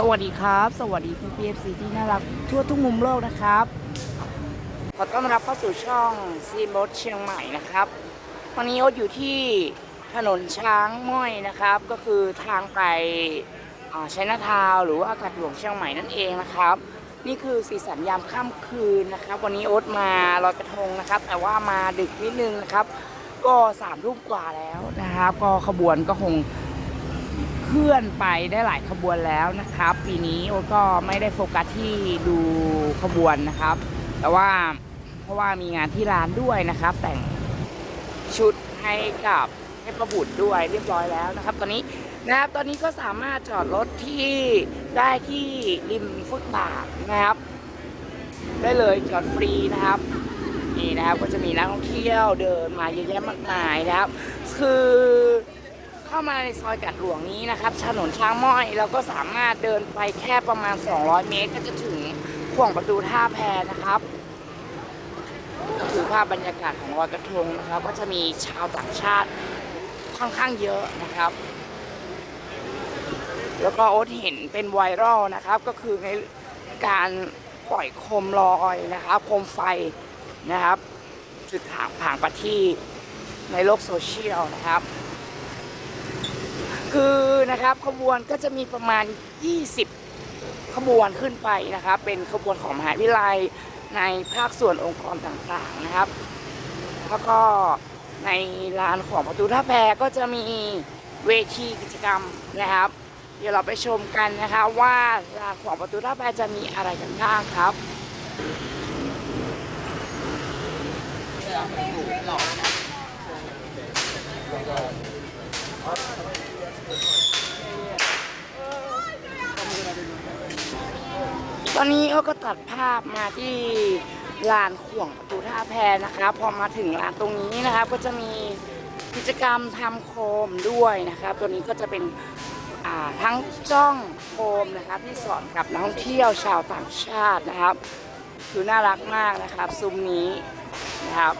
สวัสดีครับ สวัสดีพี่พีเอฟซีที่น่ารักทั่วทุกมุมโลกนะครับ ขอต้อนรับเข้าสู่ช่องซีมรถเชียงใหม่นะครับ วันนี้โอ๊ตอยู่ที่ถนนช้างม้อยนะครับ ก็คือทางไปชัยนาทาวหรือว่าอากาศหลวงเชียงใหม่นั่นเองนะครับ นี่คือสีสันยามค่ำคืนนะครับ วันนี้โอ๊ตมาลอยกระทงนะครับ แต่ว่ามาดึกนิดนึงนะครับ ก็สามทุ่มกว่าแล้วนะครับ ก็ขบวนก็คง เคลื่อนไปได้หลายขบวนแล้วนะครับ ปีนี้โอก็ไม่ได้โฟกัสที่ดูขบวนนะครับ แต่ว่าเพราะว่ามีงานที่ร้านด้วยนะครับ แต่งชุดให้กับให้ประบุตรด้วยเรียบร้อยแล้วนะครับ ตอนนี้นะครับตอนนี้ก็สามารถจอดรถที่ได้ที่ริมฟุตบาทนะครับ ได้เลยจอดฟรีนะครับนี่นะครับก็จะมีนักท่องเที่ยวเดินมาเยอะแยะมากมายนะครับ คือ เข้ามาในซอยกัดหลวงนี้นะครับถนนช้างม้อยเราก็สามารถเดินไปแค่ประมาณ 200 เมตร ก็จะถึงข่วงประตูท่าแพนะครับก็คือภาพบรรยากาศของลอยกระทงนะครับ ก็จะมีชาวต่างชาติค่อนข้างเยอะนะครับ แล้วก็โอ๊ตเห็นเป็นไวรัลนะครับ ก็คือในการปล่อยโคมลอยนะครับโคมไฟนะครับ จุดถางผางประทีในโลกโซเชียลนะครับ คือนะครับขบวนก็จะมีประมาณ 20 ขบวนขึ้นไปนะครับ เป็นขบวนของมหาวิทยาลัยในภาคส่วนองค์กรต่างๆนะครับ แล้วก็ในลานของประตูท่าแพก็จะมีเวทีกิจกรรมนะครับ เดี๋ยวเราไปชมกันนะคะว่าลานของประตูท่าแพจะมีอะไรกันบ้างครับ ตอนนี้เขาก็ตัดภาพมาที่ลานข่วงประตูท่าแพนะครับ พอมาถึงลานตรงนี้นะครับ ก็จะมีกิจกรรมทำโคมด้วยนะครับ ตัวนี้ก็จะเป็นทั้งจ้องโคมนะครับที่สอนกับนักท่องเที่ยวชาวต่างชาตินะครับคือน่ารักมากนะครับซุ้มนี้นะครับ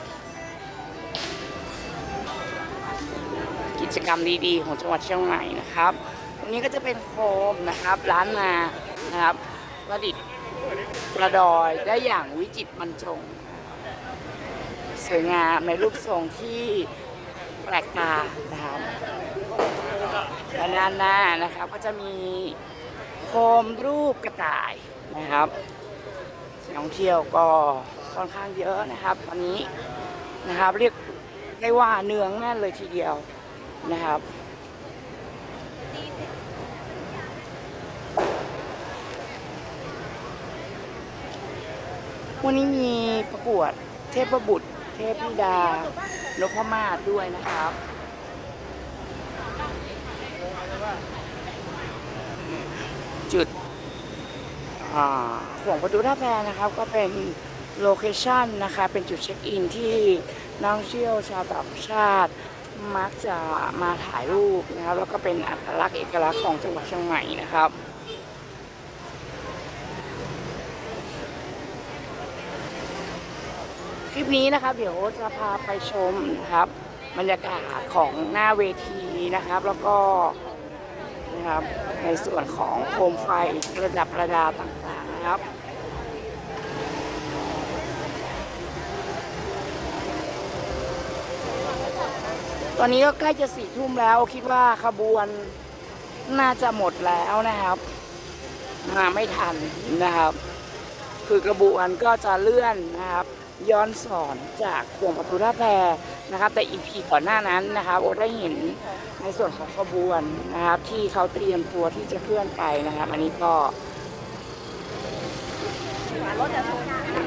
กิจกรรมดีๆ ของจังหวัดเชียงใหม่นะครับตรงนี้ก็จะเป็นโคมนะครับร้านนานะครับประดิษฐ์ ประดอยได้อย่างวิจิตรบรรจง สวยงามในรูปทรงที่แปลกตานะครับและด้านหน้านะครับก็จะมีโคมรูปกระต่ายนะครับนักท่องเที่ยวก็ค่อนข้างเยอะนะครับตอนนี้นะครับเรียกได้ว่าเนืองแน่นเลยทีเดียวนะครับ วันนี้มีประกวดเทพบุตร เทพธิดานพมาศด้วยนะครับจุดห่วงประตูท่าแพนะครับก็เป็นโลเคชันนะคะเป็นจุดเช็คอินที่นักท่องเที่ยวชาวต่างชาติ มักจะมาถ่ายรูปนะครับแล้วก็เป็นอัตลักษณ์เอกลักษณ์ของจังหวัดเชียงใหม่นะครับ ลิปนี้นะครับ เดี๋ยวจะพาไปชมนะครับ บรรยากาศของหน้าเวทีนะครับ แล้วก็นะครับในส่วนของโคมไฟระดับประดาต่างๆนะครับตอนนี้ก็ใกล้จะสี่ทุ่มแล้วคิดว่าขบวนน่าจะหมดแล้วนะครับ มาไม่ทันนะครับ คือกระบวนก็จะเลื่อนนะครับ ย้อนสอนจากขวงประตูท่าแพนะครับ แต่อีพีก่อนหน้านั้นนะครับโอได้เห็นในส่วนของขบวนนะครับ ที่เขาเตรียมตัวที่จะเคลื่อนไปนะครับ อันนี้ก็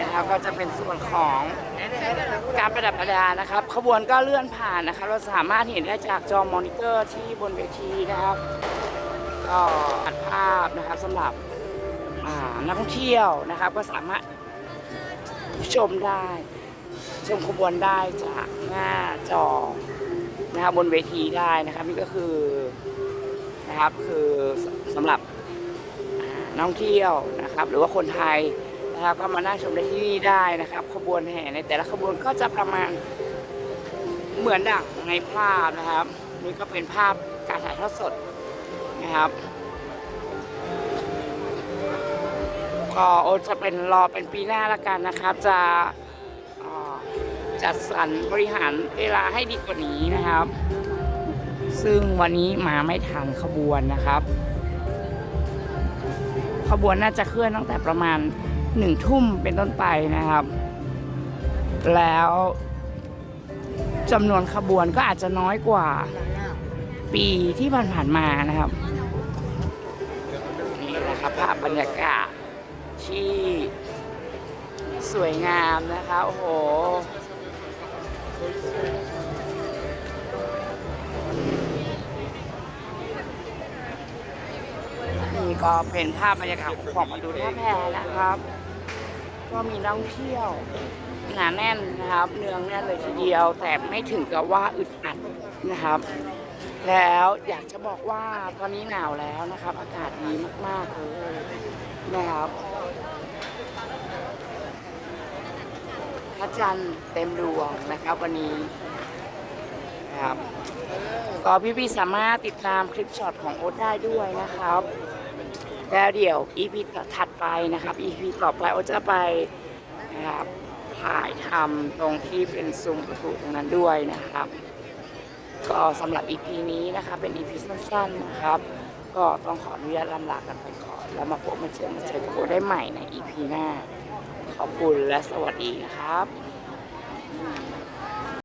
นะครับก็จะเป็นส่วนของการประดับประดานะครับ ขบวนก็เลื่อนผ่านนะครับ เราสามารถเห็นได้จากจอมอนิเตอร์ที่บนเวทีนะครับก็อัดภาพนะครับสำหรับนักท่องเที่ยวนะครับ ก็สามารถ ชมได้ ชมขบวนได้จากหน้าจอนะครับบนเวทีได้นะครับนี่ก็คือนะครับคือสำหรับนักท่องเที่ยวนะครับ หรือว่าคนไทยนะครับก็มานั่งชมได้ที่นี่ได้นะครับ ขบวนแห่ในแต่ละขบวนก็จะประมาณเหมือนดั่งในภาพนะครับ นี่ก็เป็นภาพการถ่ายทอดสดนะครับ ก็โอจะเป็นรอเป็นปีหน้าละกันนะครับ จะจัดสรรบริหารเวลาให้ดีกว่านี้นะครับ ซึ่งวันนี้มาไม่ทันขบวนนะครับ ขบวนน่าจะเคลื่อนตั้งแต่ประมาณหนึ่งทุ่มเป็นต้นไปนะครับ แล้วจำนวนขบวนก็อาจจะน้อยกว่าปีที่ผ่านๆมานะครับนี่นะครับภาพบรรยากาศ ที่สวยงามนะคะ โอ้โห นี่ก็เป็นภาพบรรยากาศของมาดูท่าแพนะครับ ก็มีนักท่องเที่ยวหนาแน่นนะครับ เนืองแน่นเลยทีเดียว แต่ไม่ถึงกับว่าอึดอัดนะครับ แล้วอยากจะบอกว่าตอนนี้หนาวแล้วนะครับ อากาศดีมากๆเลยนะครับ ระจันทร์เต็มดวงนะครับวันนี้นะครับก็พี่ๆสามารถติดตามคลิปช็อตของโอ๊ตได้ด้วยนะครับ แล้วเดี๋ยว EP ถัดไปนะครับ EP ต่อไปโอ๊ตจะไปนะครับถ่ายทำตรงที่เป็นซุ้มประตูตรงนั้นด้วยนะครับ ก็สำหรับ EP นี้นะคะเป็น EP สั้นๆนะครับ ก็ต้องขออนุญาตลำลากันไปก่อน แล้วมาพบมาเจอมาเจอกับโอ๊ตได้ใหม่ใน EP หน้า ขอบคุณและสวัสดีครับ